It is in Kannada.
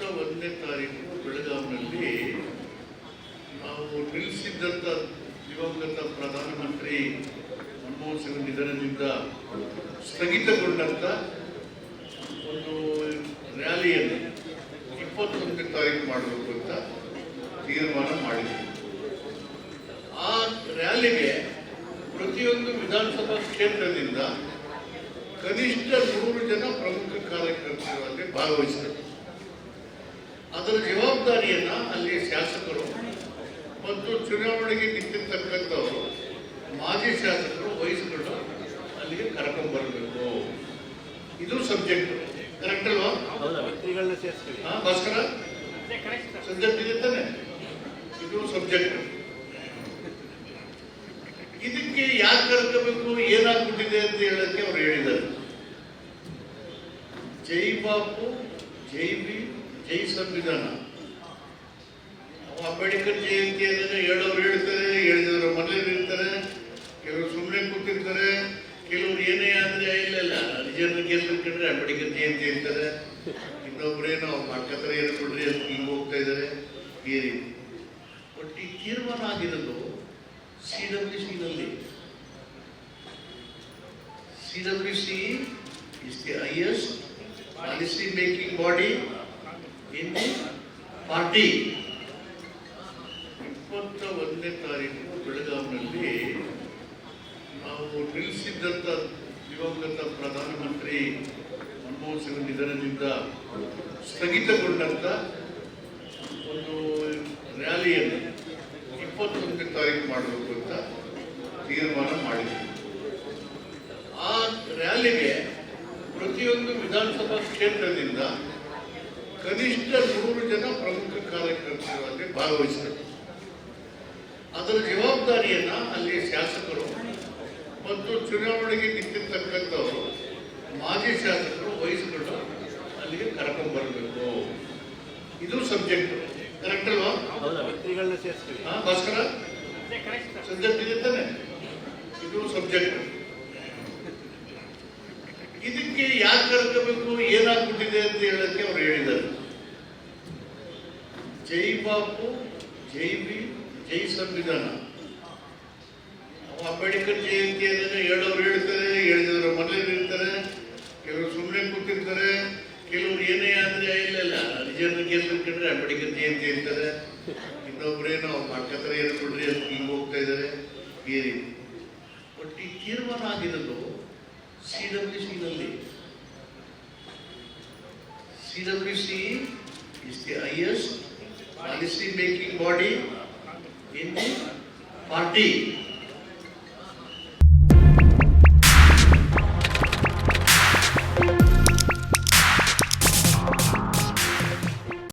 ಇಪ್ಪತ್ತ ಒಂದನೇ ತಾರೀಕು ಬೆಳಗಾವಿನಲ್ಲಿ ನಾವು ನಿಲ್ಲಿಸಿದ್ದಂಥ ದಿವಂಗತ ಪ್ರಧಾನಮಂತ್ರಿ ಮನಮೋಹನ್ ಸಿಂಗ್ ನಿಧನದಿಂದ ಸ್ಥಗಿತಗೊಂಡಂಥ ಒಂದು ರ್ಯಾಲಿಯನ್ನು ಇಪ್ಪತ್ತೊಂದನೇ ತಾರೀಕು ಮಾಡಬೇಕು ಅಂತ ತೀರ್ಮಾನ ಮಾಡಿದ್ವಿ. ಆ ರ್ಯಾಲಿಗೆ ಪ್ರತಿಯೊಂದು ವಿಧಾನಸಭಾ ಕ್ಷೇತ್ರದಿಂದ ಕನಿಷ್ಠ ನೂರು ಜನ ಪ್ರಮುಖ ಕಾರ್ಯಕರ್ತರಲ್ಲಿ ಭಾಗವಹಿಸಿದರು. ಅದರ ಜವಾಬ್ದಾರಿಯನ್ನ ಅಲ್ಲಿ ಶಾಸಕರು ಮತ್ತು ಚುನಾವಣೆಗೆ ನಿಂತಿರ್ತಕ್ಕಂಥವರು ಮಾಜಿ ಶಾಸಕರು ವಹಿಸಿಕೊಂಡು ಅಲ್ಲಿಗೆ ಕರ್ಕೊಂಡು ಬರಬೇಕು ಇದು ಸಬ್ಜೆಕ್ಟ್ ಕರೆಕ್ಟ್ ಅಲ್ವಾ? ಭಾಸ್ಕರ? ಸಬ್ಜೆಕ್ಟ್ ಇದೆ ತಾನೆ? ಇದು ಸಬ್ಜೆಕ್ಟ್ ಇದಕ್ಕೆ ಯಾಕೆ ಕರ್ಕೋಬೇಕು ಏನಾಗ್ಬಿಟ್ಟಿದೆ ಅಂತ ಹೇಳಕ್ಕೆ ಅವ್ರು ಹೇಳಿದ್ದಾರೆ. ಜೈ ಬಾಪು ಜೈ ಬಿ ಜೈ ಸಂವಿಧಾನ ಅಂಬೇಡ್ಕರ್ ಜಯಂತಿ ಅಂದ್ರೆ ಹೇಳೋರು ಹೇಳ್ತಾರೆ ಹೇಳಿದವರು ಮನೇಲಿ ಇರ್ತಾರೆ ಕೆಲವರು ಸುಮ್ಮನೆ ಕೂತಿರ್ತಾರೆ, ಕೆಲವರು ಏನೇ ಆದ್ರೆ ಇಲ್ಲ ಇಲ್ಲ. ನಿಜನ ಕೇಳಿದ್ರೆ ಅಂಬೇಡ್ಕರ್ ಜಯಂತಿ ಇರ್ತಾರೆ ಇನ್ನೊಬ್ರೇನೋ ಅವ್ರು ಮಾಡ್ಕೊತಾರೆ, ಏನು ಕೊಡ್ರಿ ಅಂತ ಹಿಂಗೆ ಹೋಗ್ತಾ ಇದ್ದಾರೆ. ಈ ರೀತಿ. ಬಟ್ ಈ ತೀರ್ಮಾನ ಆಗಿರೋದು C W ಸಿನಲ್ಲಿ C W C is the highest policy making body in party. ಇಪ್ಪತ್ತ ಒಂದನೇ ತಾರೀಕು ಬೆಳಗಾವಿನಲ್ಲಿ ನಾವು ನಿಲ್ಲಿಸಿದ್ದಂಥ ದಿವಂಗತ ಪ್ರಧಾನಮಂತ್ರಿ ಮನಮೋಹನ್ ಸಿಂಗ್ ನಿಧನದಿಂದ ಸ್ಥಗಿತಗೊಂಡಂಥ ಒಂದು ರ್ಯಾಲಿಯನ್ನು ಇಪ್ಪತ್ತೊಂದನೇ ತಾರೀಕು ಮಾಡಬೇಕು ಅಂತ ತೀರ್ಮಾನ ಮಾಡಿದ್ವಿ. ಆ ರ್ಯಾಲಿಗೆ ಪ್ರತಿಯೊಂದು ವಿಧಾನಸಭಾ ಕ್ಷೇತ್ರದಿಂದ ಕನಿಷ್ಠ ನೂರು ಜನ ಪ್ರಮುಖ ಕಾರ್ಯಕರ್ತರಲ್ಲಿ ಭಾಗವಹಿಸಬೇಕು. ಅದರ ಜವಾಬ್ದಾರಿಯನ್ನ ಅಲ್ಲಿ ಶಾಸಕರು ಮತ್ತು ಚುನಾವಣೆಗೆ ನಿಂತಿರ್ತಕ್ಕಂಥವರು ಮಾಜಿ ಶಾಸಕರು ವಹಿಸಿಕೊಂಡು ಅಲ್ಲಿಗೆ ಕರ್ಕೊಂಡು ಬರಬೇಕು. ಇದು ಸಬ್ಜೆಕ್ಟ್. ಕರೆಕ್ಟ್ ಅಲ್ವಾ? ಭಾಸ್ಕರ? ಸಬ್ಜೆಕ್ಟ್ ಇದೆ ತಾನೆ? ಇದು ಸಬ್ಜೆಕ್ಟ್. ಇದಕ್ಕೆ ಯಾಕೆ ಕರ್ಕೋಬೇಕು ಏನಾಗ್ಬಿಟ್ಟಿದೆ ಅಂತ ಹೇಳಕ್ಕೆ ಅವ್ರು ಹೇಳಿದ್ದಾರೆ. ಜೈ ಬಾಪು, ಜೈ ಬಿ ಜೈ ಸಂವಿಧಾನ. ಅಂಬೇಡ್ಕರ್ ಜಯಂತಿ ಅಂದ್ರೆ ಹೇಳೋರು ಹೇಳ್ತಾರೆ, ಹೇಳಿದವರ ಮನೇಲಿ ಇರ್ತಾರೆ ಕೆಲವರು ಸುಮ್ಮನೆ ಕೂತಿರ್ತಾರೆ, ಕೆಲವರು ಏನೇ ಆದ್ರೆ ಇಲ್ಲ ಇಲ್ಲ. ನಿಜನ ಗೆಲ್ಬೇಕಂದ್ರೆ ಅಂಬೇಡ್ಕರ್ ಜಯಂತಿ ಇರ್ತಾರೆ ಇನ್ನೊಬ್ರೇನೋ ಅವ್ರು ಏನು ಕೊಡ್ರಿ ಅಂತ ಈಗ ಹೋಗ್ತಾ ಇದ್ದಾರೆ. ರೀತಿ. ಬಟ್ ಈ ತೀರ್ಮಾನ ಆಗಿರೋದು ಸಿ ಡಬ್ಲ್ಯೂ ಸಿನಲ್ಲಿ CWC is the highest policy making body in the party.